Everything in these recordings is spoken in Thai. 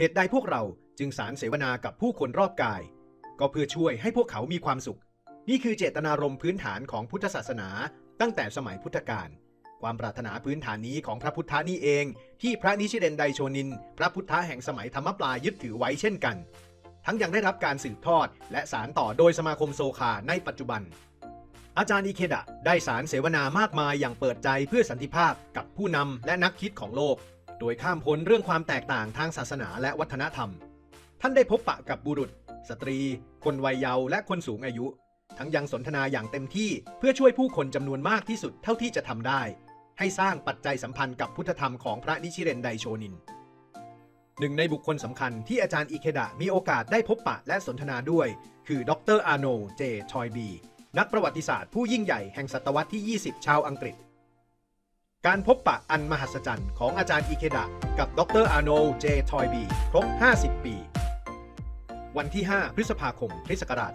เหตุใดพวกเราจึงสารเสวนากับผู้คนรอบกาย ก็เพื่อช่วยให้พวกเขามีความสุข นี่คือเจตนารมณ์พื้นฐานของพุทธศาสนา ตั้งแต่สมัยพุทธกาลความปรารถนาพื้นฐานนี้ของพระพุทธานี่เอง ที่พระนิชิเดนไดโชนิน พระพุทธะแห่งสมัยธรรมปลายยึดถือไว้เช่นกัน ทั้งยังได้รับการสืบทอด และสารต่อโดยสมาคมโซคาในปัจจุบัน อาจารย์อิเคดะได้สารเสวนามากมายอย่างเปิดใจเพื่อสันติภาพกับผู้นำและนักคิดของโลก โดยข้ามพ้นเรื่องความแตกต่างทางศาสนาและวัฒนธรรม ท่านได้พบปะกับบุรุษ สตรี คนวัยเยาว์และคนสูงอายุ ทั้งยังสนทนาอย่างเต็มที่เพื่อช่วยผู้คนจำนวนมากที่สุดเท่าที่จะทำได้ ให้สร้างปัจจัยสัมพันธ์กับพุทธธรรมของพระนิชิเรนไดโชนิน หนึ่งในบุคคลสำคัญที่อาจารย์อิเคดะมีโอกาสได้พบปะและสนทนาด้วย คือดรอาโนเจ ทอยบี นักประวัติศาสตร์ผู้ยิ่งใหญ่แห่งศตวรรษที่ 20 ชาวอังกฤษ การพบปะอันมหัศจรรย์ของอาจารย์อิเคดะกับดรอาโนเจทอยบีครบ 50 ปี วันที่ 5 พฤษภาคมคริสต์ศักราช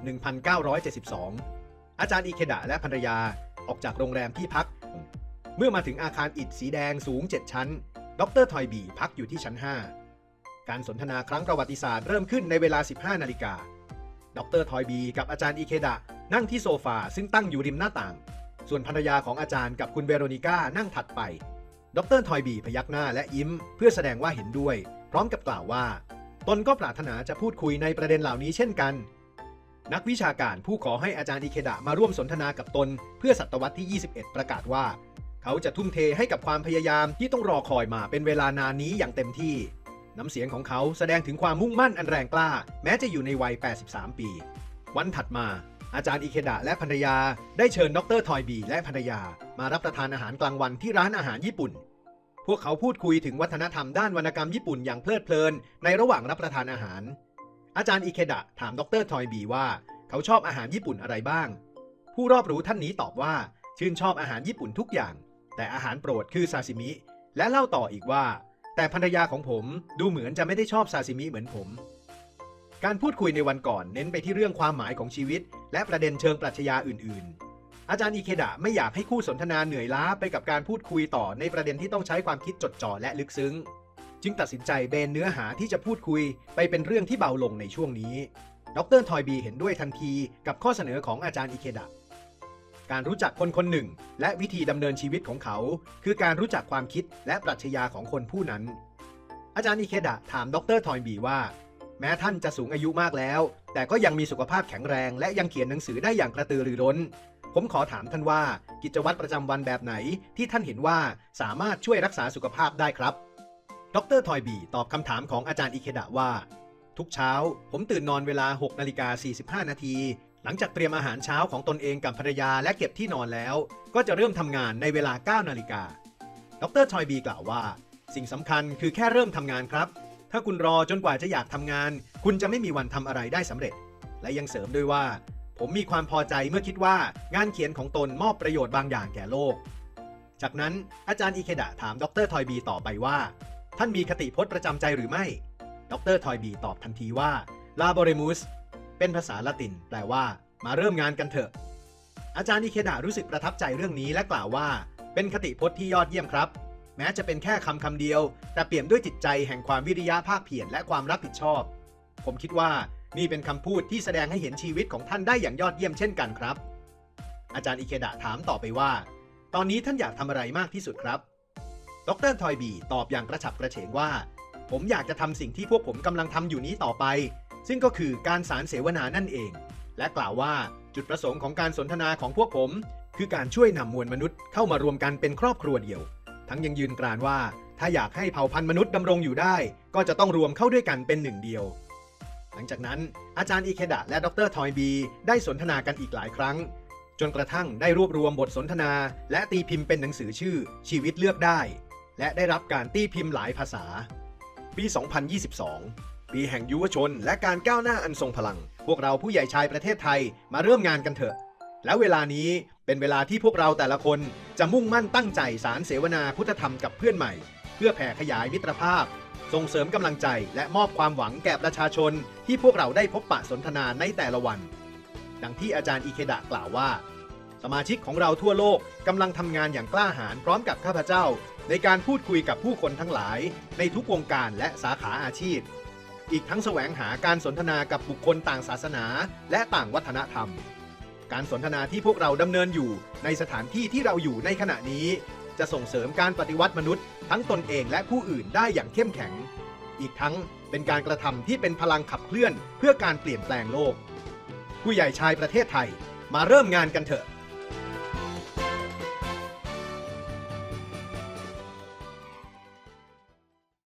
1972 อาจารย์อิเคดะและภรรยาออกจากโรงแรมที่พัก เมื่อมาถึงอาคารอิฐสีแดงสูง 7 ชั้น ดรทอยบีพักอยู่ที่ชั้น 5 การสนทนาครั้งประวัติศาสตร์เริ่มขึ้นในเวลา 15 นาฬิกา ดรทอยบีกับอาจารย์อิเคดะนั่งที่โซฟาซึ่งตั้งอยู่ริมหน้าต่าง ส่วนภรรยาของอาจารย์กับคุณเวโรนิก้านั่งถัดไป ดรทอยบีพยักหน้าและยิ้ม เพื่อแสดงว่าเห็นด้วย พร้อมกับกล่าวว่า ตนก็ปรารถนาจะพูดคุยในประเด็นเหล่านี้เช่นกัน นักวิชาการผู้ขอให้อาจารย์อิเคดะมาร่วมสนทนากับตน เพื่อศตวรรษที่ 21 ประกาศว่า เขาจะทุ่มเทให้กับความพยายามที่ต้องรอคอยมาเป็นเวลานานนี้อย่างเต็มที่ น้ำเสียงของเขาแสดงถึงความมุ่งมั่นอันแรงกล้า แม้จะอยู่ในวัย 83 ปี วันถัดมา อาจารย์อิเคดะและภรรยา ได้เชิญดรทอยบีและภรรยา มารับประทานอาหารกลางวันที่ร้านอาหารญี่ปุ่น พวกเขาพูดคุยถึงวัฒนธรรมด้านวรรณกรรมญี่ปุ่นอย่างเพลิดเพลิน ในระหว่างรับประทานอาหาร อาจารย์อิเคดะถามดรทอยบีว่า เขาชอบอาหารญี่ปุ่นอะไรบ้าง ผู้รอบรู้ท่านนี้ตอบว่า ชื่นชอบอาหารญี่ปุ่นทุกอย่าง แต่อาหารโปรดคือซาซิมิ และเล่าต่ออีกว่า แต่ภรรยาของผมดูเหมือนจะไม่ได้ชอบซาซิมิเหมือนผมการพูดคุยในวันก่อนเน้นไปที่เรื่องความหมายของชีวิต และประเด็นเชิงปรัชญาอื่น ๆ อาจารย์อิเคดะไม่อยากให้คู่สนทนาเหนื่อยล้าไปกับการพูดคุยต่อในประเด็นที่ต้องใช้ความคิดจดจ่อและลึกซึ้ง จึงตัดสินใจเบนเนื้อหาที่จะพูดคุยไปเป็นเรื่องที่เบาลงในช่วงนี้ ดรทอยบีเห็นด้วยทันทีกับข้อเสนอของอาจารย์อิเคดะการรู้จักคนคนหนึ่ง และวิธีดำเนินชีวิตของเขา คือการรู้จักความคิดและปรัชญาของคนผู้นั้น อาจารย์อิเคดะถามดรทอยบีว่า แม้ท่านจะสูงอายุมากแล้ว แต่ก็ยังมีสุขภาพแข็งแรง และยังเขียนหนังสือได้อย่างกระตือรือร้น ผมขอถามท่านว่ากิจวัตรประจำวันแบบไหนที่ท่านเห็นว่าสามารถช่วยรักษาสุขภาพได้ครับ ดรทอยบีตอบคำถามของอาจารย์อิเคดะว่า ทุกเช้า ผมตื่นนอนเวลา6นาฬิกา45 นาทีหลังจากเตรียมอาหารเช้าของตนเองกับภรรยาและเก็บที่นอนแล้ว ก็จะเริ่มทำงานในเวลา 9 นาฬิกา ดรทอยบีกล่าวว่า สิ่งสำคัญคือแค่เริ่มทำงานครับ ถ้าคุณรอจนกว่าจะอยากทำงาน คุณจะไม่มีวันทำอะไรได้สำเร็จ และยังเสริมด้วยว่า ผมมีความพอใจเมื่อคิดว่างานเขียนของตนมอบประโยชน์บางอย่างแก่โลก จากนั้นอาจารย์อิเคดะถามดรทอยบีต่อไปว่า ท่านมีคติพจน์ประจำใจหรือไม่ ดรทอยบีตอบทันทีว่า laboremus เป็นภาษาละติน แปลว่า มาเริ่มงานกันเถอะ อาจารย์อิเคดะรู้สึกประทับใจเรื่องนี้และกล่าวว่า เป็นคติพจน์ที่ยอดเยี่ยมครับ แม้จะเป็นแค่คำคำเดียว แต่เปี่ยมด้วยจิตใจแห่งความวิริยะภาคเพียรและความรับผิดชอบ ผมคิดว่านี่เป็นคำพูดที่แสดงให้เห็นชีวิตของท่านได้อย่างยอดเยี่ยมเช่นกันครับ อาจารย์อิเคดะถามต่อไปว่า ตอนนี้ท่านอยากทำอะไรมากที่สุดครับ ดรทอยบีตอบอย่างกระฉับกระเฉงว่า ผมอยากจะทำสิ่งที่พวกผมกำลังทำอยู่นี้ต่อไป ซึ่งก็คือการสารเสวนานั่นเอง และกล่าวว่าจุดประสงค์ของการสนทนาของพวกผม คือการช่วยนำมวลมนุษย์เข้ามารวมกันเป็นครอบครัวเดียว ทั้งยังยืนกรานว่า ถ้าอยากให้เผ่าพันธุ์มนุษย์ดำรงอยู่ได้ ก็จะต้องรวมเข้าด้วยกันเป็นหนึ่งเดียว หลังจากนั้นอาจารย์อิเคดะและดรทอยบี ได้สนทนากันอีกหลายครั้ง จนกระทั่งได้รวบรวมบทสนทนา และตีพิมพ์เป็นหนังสือชื่อ ชีวิตเลือกได้ และได้รับการตีพิมพ์หลายภาษา ปี 2022 ปีแห่งยุวชน และการก้าวหน้าอันทรงพลัง พวกเราผู้ใหญ่ชายประเทศไทยมาเริ่มงานกันเถอะ แล้วเวลานี้เป็นเวลาที่พวกเราแต่ละคนจะมุ่งมั่นตั้งใจสารเสวนาพุทธธรรมกับเพื่อนใหม่ เพื่อแผ่ขยายมิตรภาพ ส่งเสริมกำลังใจและมอบความหวังแก่ประชาชน ที่พวกเราได้พบปะสนทนาในแต่ละวัน ดังที่อาจารย์อิเคดะกล่าวว่า สมาชิกของเราทั่วโลกกำลังทำงานอย่างกล้าหาญพร้อมกับข้าพเจ้า ในการพูดคุยกับผู้คนทั้งหลาย ในทุกวงการและสาขาอาชีพ อีกทั้งแสวงหาการสนทนากับบุคคลต่างศาสนา และต่างวัฒนธรรม การสนทนาที่พวกเราดำเนินอยู่ในสถานที่ที่เราอยู่ในขณะนี้ จะส่งเสริมการปฏิวัติมนุษย์ ทั้งตนเองและผู้อื่นได้อย่างเข้มแข็ง อีกทั้งเป็นการกระทำที่เป็นพลังขับเคลื่อนเพื่อการเปลี่ยนแปลงโลก ผู้ใหญ่ชายประเทศไทย มาเริ่มงานกันเถอะ